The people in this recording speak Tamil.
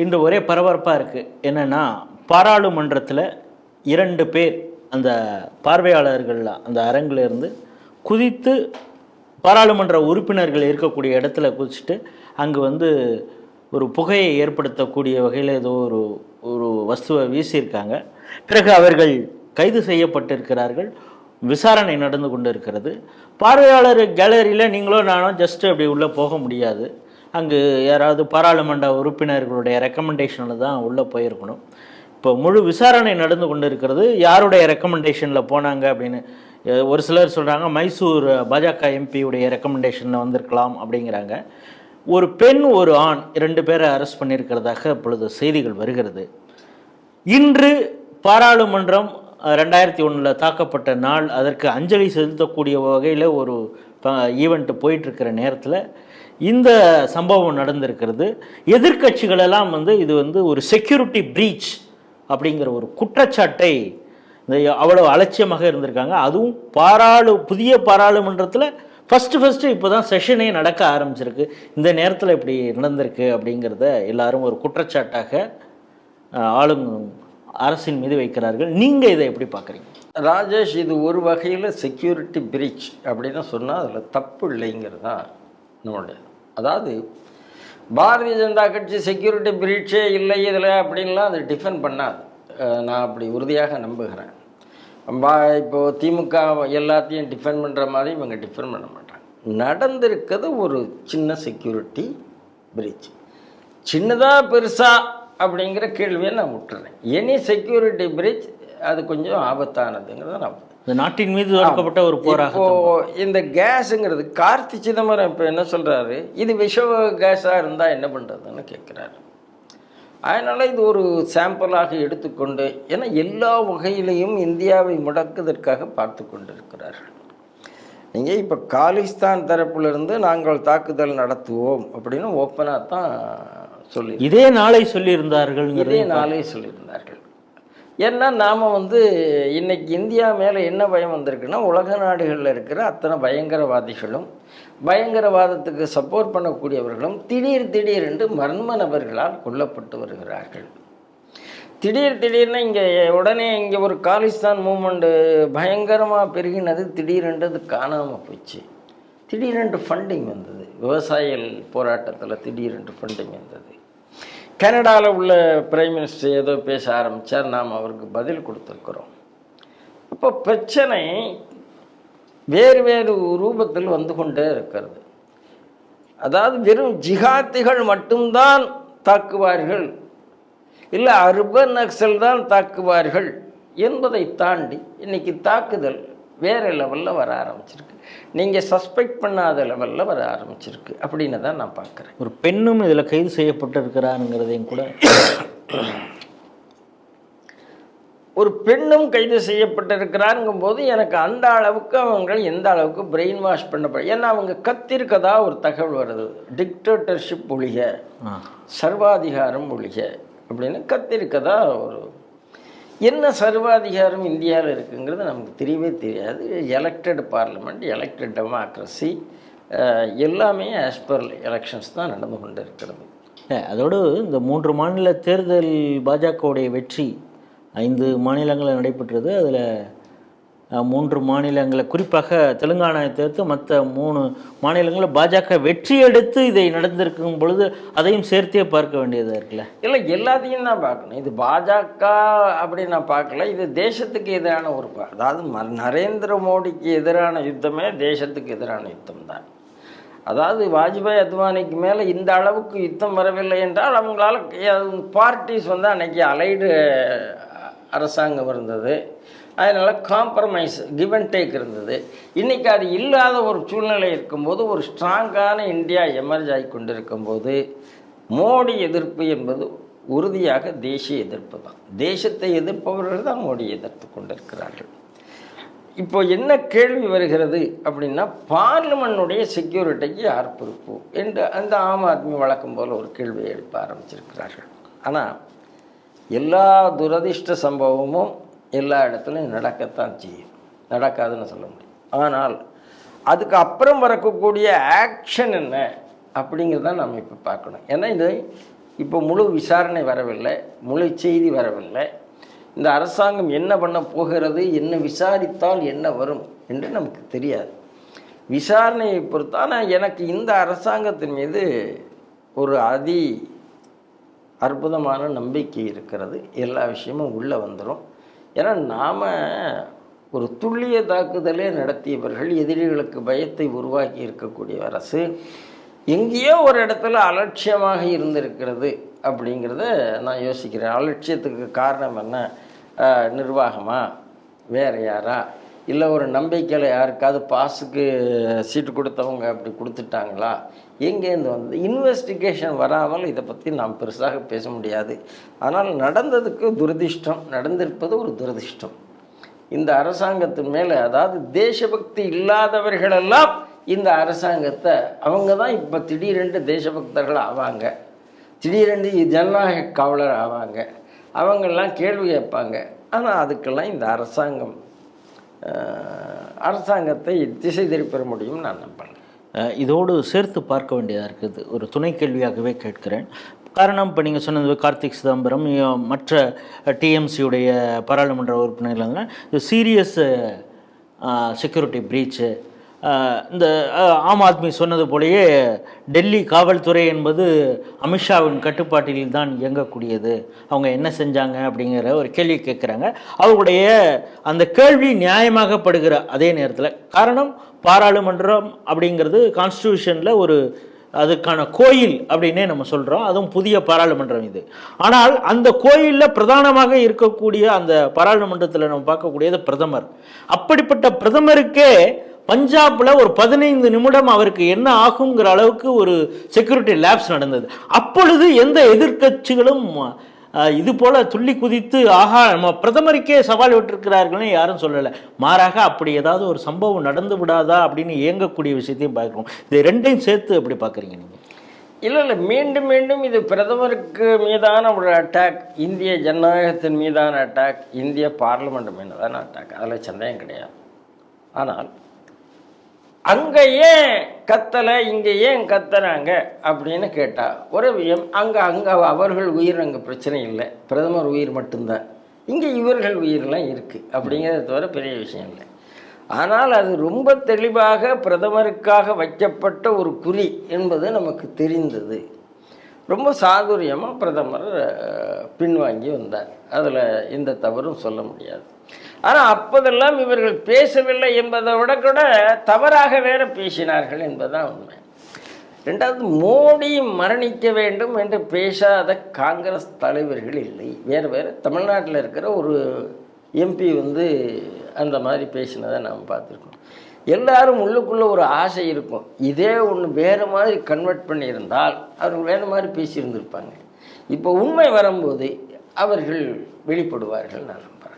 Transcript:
இன்று ஒரே பரபரப்பாக இருக்குது என்னென்னா பாராளுமன்றத்தில் இரண்டு பேர் அந்த பார்வையாளர்கள் அந்த அரங்கிலிருந்து குதித்து பாராளுமன்ற உறுப்பினர்கள் இருக்கக்கூடிய இடத்துல குதிச்சுட்டு அங்கே வந்து ஒரு புகையை ஏற்படுத்தக்கூடிய வகையில் ஏதோ ஒரு ஒரு வஸ்துவை வீசியிருக்காங்க. பிறகு அவர்கள் கைது செய்யப்பட்டிருக்கிறார்கள். விசாரணை நடந்து கொண்டு இருக்கிறது பார்வையாளர் கேலரியில் நீங்களோ நானும் ஜஸ்ட் அப்படி உள்ளே போக முடியாது. அங்கு யாராவது பாராளுமன்ற உறுப்பினர்களுடைய ரெக்கமெண்டேஷனில் தான் உள்ளே போயிருக்கணும். இப்போ முழு விசாரணை நடந்து கொண்டு இருக்கிறது யாருடைய ரெக்கமெண்டேஷனில் போனாங்க அப்படின்னு ஒரு சிலர் சொல்கிறாங்க மைசூர் பாஜக எம்பியுடைய ரெக்கமெண்டேஷனில் வந்திருக்கலாம் அப்படிங்கிறாங்க. ஒரு பெண் ஒரு ஆண் இரண்டு பேரை அரெஸ்ட் பண்ணியிருக்கிறதாக இப்பொழுது செய்திகள் வருகிறது. இன்று பாராளுமன்றம் ரெண்டாயிரத்தி ஒன்றில் தாக்கப்பட்ட நாள் அதற்கு அஞ்சலி செலுத்தக்கூடிய வகையில் ஒரு ஈவெண்ட் போயிட்டுருக்கிற நேரத்தில் இந்த சம்பவம் நடந்திருக்கிறது. எதிர்கட்சிகளெல்லாம் வந்து இது வந்து ஒரு செக்யூரிட்டி பிரீச் அப்படிங்கிற ஒரு குற்றச்சாட்டை இந்த அவ்வளோ அலட்சியமாக இருந்திருக்காங்க. அதுவும் பாராளு புதிய பாராளுமன்றத்தில் ஃபஸ்ட்டு ஃபஸ்ட்டு இப்போ தான் செஷனே நடக்க ஆரம்பிச்சிருக்கு. இந்த நேரத்தில் இப்படி நடந்திருக்கு அப்படிங்கிறத எல்லாரும் ஒரு குற்றச்சாட்டாக ஆளும் அரசின் மீது வைக்கிறார்கள். நீங்கள் இதை எப்படி பார்க்குறீங்க? ராஜேஷ் இது ஒரு வகையில் செக்யூரிட்டி பிரீச் அப்படின்னு சொன்னால் அதில் தப்பு இல்லைங்கிறது தான் நம்மளுடைய அதாவது பாரதிய ஜனதா கட்சி செக்யூரிட்டி பிரீச்சே இல்லை இதில் அப்படின்லாம் அது டிஃபெண்ட் பண்ணாது. நான் அப்படி உறுதியாக நம்புகிறேன். பா இப்போது திமுக எல்லாத்தையும் டிஃபெண்ட் பண்ணுற மாதிரி இவங்க டிஃபெண்ட் பண்ண மாட்டாங்க. நடந்திருக்கிறது ஒரு சின்ன செக்யூரிட்டி பிரீச் சின்னதாக பெருசா அப்படிங்கிற கேள்வியை நான் விட்டுறேன். எனி செக்யூரிட்டி பிரீச் அது கொஞ்சம் ஆபத்தானதுங்கிறத நான் இந்த நாட்டின் மீது தொடுக்கப்பட்ட ஒரு போராக இந்த கேஸுங்கிறது கார்த்தி சிதம்பரம் இப்போ என்ன சொல்றாரு? இது விஷ கேஸாக இருந்தால் என்ன பண்ணுறதுன்னு கேட்குறாரு அதனால் இது ஒரு சாம்பிளாக எடுத்துக்கொண்டு ஏன்னா எல்லா வகையிலையும் இந்தியாவை முடக்குவதற்காக பார்த்து கொண்டிருக்கிறார்கள். நீங்கள் இப்போ காலிஸ்தான் தரப்பிலிருந்து நாங்கள் தாக்குதல் நடத்துவோம் அப்படின்னு ஓப்பனாக தான் சொல்லி இதே நாளை சொல்லியிருந்தார்கள்ங்கிறது இதே நாளே சொல்லியிருந்தார்கள். ஏன்னா நாம் வந்து இன்றைக்கி இந்தியா மேலே என்ன பயம் வந்திருக்குன்னா உலக நாடுகளில் இருக்கிற அத்தனை பயங்கரவாதிகளும் பயங்கரவாதத்துக்கு சப்போர்ட் பண்ணக்கூடியவர்களும் திடீர் திடீரென்று மர்ம நபர்களால் கொல்லப்பட்டு வருகிறார்கள். திடீர் திடீர்னு இங்கே உடனே இங்கே ஒரு காலிஸ்தான் மூமெண்ட்டு பயங்கரமாக பெருகினது திடீரென்று அது காணாமல் போச்சு. திடீரென்று ஃபண்டிங் வந்தது. விவசாயிகள் போராட்டத்தில் திடீரென்று ஃபண்டிங் வந்தது. கனடாவில் உள்ள பிரைம் மினிஸ்டர் ஏதோ பேச ஆரம்பித்தார் நாம் அவருக்கு பதில் கொடுத்துருக்குறோம். இப்போ பிரச்சனை வேறு வேறு ரூபத்தில் வந்து கொண்டே இருக்கிறது. அதாவது வெறும் ஜிகாத்திகள் மட்டும்தான் தாக்குவார்கள். இல்லை அர்பன் நக்சல் தான் தாக்குவார்கள் என்பதை தாண்டி இன்னைக்கு தாக்குதல் வேறு லெவலில் வர ஆரம்பிச்சிருக்கு. நீங்கள் சஸ்பெக்ட் பண்ணாத லெவலில் வர ஆரம்பிச்சிருக்கு. அப்படின்னு தான் நான் பார்க்குறேன். ஒரு பெண்ணும் இதில் கைது செய்யப்பட்டிருக்கிறாருங்கிறதையும் கூட ஒரு பெண்ணும் கைது செய்யப்பட்டிருக்கிறாருங்கும் போது எனக்கு அந்த அளவுக்கு அவங்க எந்த அளவுக்கு பிரெயின் வாஷ் பண்ணப்படும் ஏன்னா அவங்க கத்திருக்கதா ஒரு தகவல் வருது. டிக்டேட்டர்ஷிப் ஒழிக. சர்வாதிகாரம் ஒழிக அப்படின்னு கத்திருக்கதா ஒரு என்ன சர்வாதிகாரம் இந்தியாவில் இருக்குங்கிறது நமக்கு தெரியவே தெரியாது. எலெக்டட் பார்லிமெண்ட் எலெக்டட் டெமோக்ரஸி எல்லாமே ஆஸ் பர் எலெக்ஷன்ஸ் தான் நடந்து கொண்டு இருக்கிறது அதோடு இந்த மூன்று மாநில தேர்தல் பாஜகவுடைய வெற்றி ஐந்து மாநிலங்களில் நடைபெற்றது அதில் மூன்று மாநிலங்களை குறிப்பாக தெலுங்கானாவை தவிர்த்து மற்ற மூணு மாநிலங்களில் பாஜக வெற்றி எடுத்து இதை நடந்திருக்கும் பொழுது அதையும் சேர்த்தே பார்க்க வேண்டியதாக இருக்குல்ல? இல்லை எல்லாத்தையும் தான் பார்க்கணும். இது பாஜக அப்படி நான் பார்க்கல. இது தேசத்துக்கு எதிரான ஒரு அதாவது ம- நரேந்திர மோடிக்கு எதிரான யுத்தமே தேசத்துக்கு எதிரான யுத்தம் தான். அதாவது வாஜ்பாய் அத்வானிக்கு மேலே இந்த அளவுக்கு யுத்தம் வரவில்லை என்றால் அவங்களால பார்ட்டிஸ் வந்து அன்னைக்கு அலைடு அரசாங்கம் இருந்தது. அதனால் காம்ப்ரமைஸ் கிவ் அண்ட் டேக் இருந்தது. இன்றைக்கி அது இல்லாத ஒரு சூழ்நிலை இருக்கும்போது ஒரு ஸ்ட்ராங்கான இந்தியா எமர்ஜ் ஆகி கொண்டிருக்கும்போது மோடி எதிர்ப்பு என்பது உறுதியாக தேசிய எதிர்ப்பு தான். தேசத்தை எதிர்ப்பவர்கள் தான் மோடி எதிர்த்து கொண்டிருக்கிறார்கள். இப்போ என்ன கேள்வி வருகிறது அப்படின்னா பார்லிமெண்டுடைய செக்யூரிட்டிக்கு யார் பொறுப்பு என்று அந்த ஆம் ஆத்மி வழக்கம் போல் ஒரு கேள்வியை எழுப்ப ஆரம்பிச்சிருக்கிறார்கள். ஆனால் எல்லா துரதிர்ஷ்ட சம்பவமும் எல்லா இடத்துலையும் நடக்கத்தான் செய்யும். நடக்காதுன்னு சொல்ல முடியும். ஆனால் அதுக்கு அப்புறம் வரக்கூடிய ஆக்ஷன் என்ன அப்படிங்கிறத நம்ம இப்போ பார்க்கணும். ஏன்னா இது இப்போ முழு விசாரணை வரவில்லை முழு செய்தி வரவில்லை. இந்த அரசாங்கம் என்ன பண்ண போகிறது என்ன விசாரித்தால் என்ன வரும் என்று நமக்கு தெரியாது. விசாரணையை பொறுத்தான எனக்கு இந்த அரசாங்கத்தின் மீது ஒரு அதி அற்புதமான நம்பிக்கை இருக்கிறது. எல்லா விஷயமும் உள்ளே வந்துடும் ஏன்னா நாம் ஒரு துல்லிய தாக்குதலே நடத்தியவர்கள் எதிரிகளுக்கு பயத்தை உருவாக்கி இருக்கக்கூடிய அரசு எங்கேயோ ஒரு இடத்துல அலட்சியமாக இருந்திருக்கிறது அப்படிங்கிறத நான் யோசிக்கிறேன். அலட்சியத்துக்கு காரணம் என்ன? நிர்வாகமா? வேறு யாரா? இல்லை ஒரு நம்பிக்கையில் யாருக்காவது பாஸுக்கு சீட்டு கொடுத்தவங்க அப்படி கொடுத்துட்டாங்களா? எங்கேருந்து வந்து இன்வெஸ்டிகேஷன் வராமல் இதை பற்றி நாம் பெருசாக பேச முடியாது. ஆனால் நடந்ததுக்கு துரதிர்ஷ்டம் நடந்திருப்பது ஒரு துரதிர்ஷ்டம். இந்த அரசாங்கத்தின் மேலே அதாவது தேசபக்தி இல்லாதவர்களெல்லாம் இந்த அரசாங்கத்தை அவங்க தான் இப்போ திடீரென்று தேசபக்தர்கள் ஆவாங்க. திடீரென்று ஜனநாயக காவலர் ஆவாங்க. அவங்கெல்லாம் கேள்வி கேட்பாங்க. ஆனால் அதுக்கெல்லாம் இந்த அரசாங்கம் அரசாங்கத்தை திசை திருப்பிட முடியும்னு நான் நம்புகிறேன் இதோடு சேர்த்து பார்க்க வேண்டியதாக இருக்குது. ஒரு துணை கேள்வியாகவே கேட்கிறேன். காரணம் இப்போ நீங்கள் சொன்னது கார்த்திக் சிதம்பரம் மற்ற டிஎம்சியுடைய பாராளுமன்ற உறுப்பினர்கள். இது சீரியஸ் செக்யூரிட்டி ப்ரீச்சு இந்த ஆம் ஆத்மி சொன்னது போலயே டெல்லி காவல்துறை என்பது அமித்ஷாவின் கட்டுப்பாட்டில் தான் இயங்கக்கூடியது. அவங்க என்ன செஞ்சாங்க அப்படிங்கிற ஒரு கேள்வி கேட்குறாங்க. அவருடைய அந்த கேள்வி நியாயமாகப்படுகிற அதே நேரத்தில் காரணம் பாராளுமன்றம் அப்படிங்கிறது கான்ஸ்டியூஷனில் ஒரு அதுக்கான கோயில் அப்படின்னே நம்ம சொல்கிறோம் அதுவும் புதிய பாராளுமன்றம் இது. ஆனால் அந்த கோயிலில் பிரதானமாக இருக்கக்கூடிய அந்த பாராளுமன்றத்தில் நம்ம பார்க்கக்கூடியது பிரதமர். அப்படிப்பட்ட பிரதமருக்கே பஞ்சாபில் ஒரு பதினைந்து நிமிடம் அவருக்கு என்ன ஆகுங்கிற அளவுக்கு ஒரு செக்யூரிட்டி லேப்ஸ் நடந்தது. அப்பொழுது எந்த எதிர்க்கட்சிகளும் இது போல துள்ளி குதித்து ஆஹா நம்ம பிரதமருக்கே சவால் விட்டிருக்கிறார்கள்னு யாரும் சொல்லலை. மாறாக அப்படி ஏதாவது ஒரு சம்பவம் நடந்து விடாதா? அப்படின்னு இயங்கக்கூடிய விஷயத்தையும் பார்க்குறோம். இது ரெண்டையும் சேர்த்து எப்படி பார்க்குறீங்க நீங்கள் இல்லை இல்லை. மீண்டும் மீண்டும் இது பிரதமருக்கு மீதான ஒரு அட்டாக் இந்திய ஜனநாயகத்தின் மீதான அட்டாக் இந்திய பார்லிமெண்ட் மீதான அட்டாக் அதில் சந்தேகம் கிடையாது. ஆனால் அங்கே ஏன் கத்தலை இங்கே ஏன் கத்துறாங்க அப்படின்னு கேட்டால் ஒரு விஷயம் அங்கே அங்கே அவர்கள் உயிர் அங்கே பிரச்சனை இல்லை. பிரதமர் உயிர் மட்டும்தான். இங்கே இவர்கள் உயிரெலாம் இருக்குது அப்படிங்கிறத தவிர பெரிய விஷயம் இல்லை. ஆனால் அது ரொம்ப தெளிவாக பிரதமருக்காக வைக்கப்பட்ட ஒரு குறி என்பது நமக்கு தெரிந்தது. ரொம்ப சாதுரியமாக பிரதமர் பின்வாங்கி வந்தார். அதில் எந்த தவறும் சொல்ல முடியாது. ஆனால் அப்போதெல்லாம் இவர்கள் பேசவில்லை என்பதை விட கூட தவறாக வேற பேசினார்கள் என்பதுதான் உண்மை. ரெண்டாவது மோடி மரணிக்க வேண்டும் என்று பேசாத காங்கிரஸ் தலைவர்கள் இல்லை. வேறு வேறு தமிழ்நாட்டில் இருக்கிற ஒரு எம்பி வந்து அந்த மாதிரி பேசினதை நாம் பார்த்துருக்கோம். எல்லாரும் உள்ளுக்குள்ளே ஒரு ஆசை இருக்கும். இதே ஒன்று வேறு மாதிரி கன்வெர்ட் பண்ணியிருந்தால் அவர்கள் வேறு மாதிரி பேசியிருந்திருப்பாங்க. இப்போ உண்மை வரும்போது அவர்கள் வெளிப்படுவார்கள் நான் நம்புகிறேன்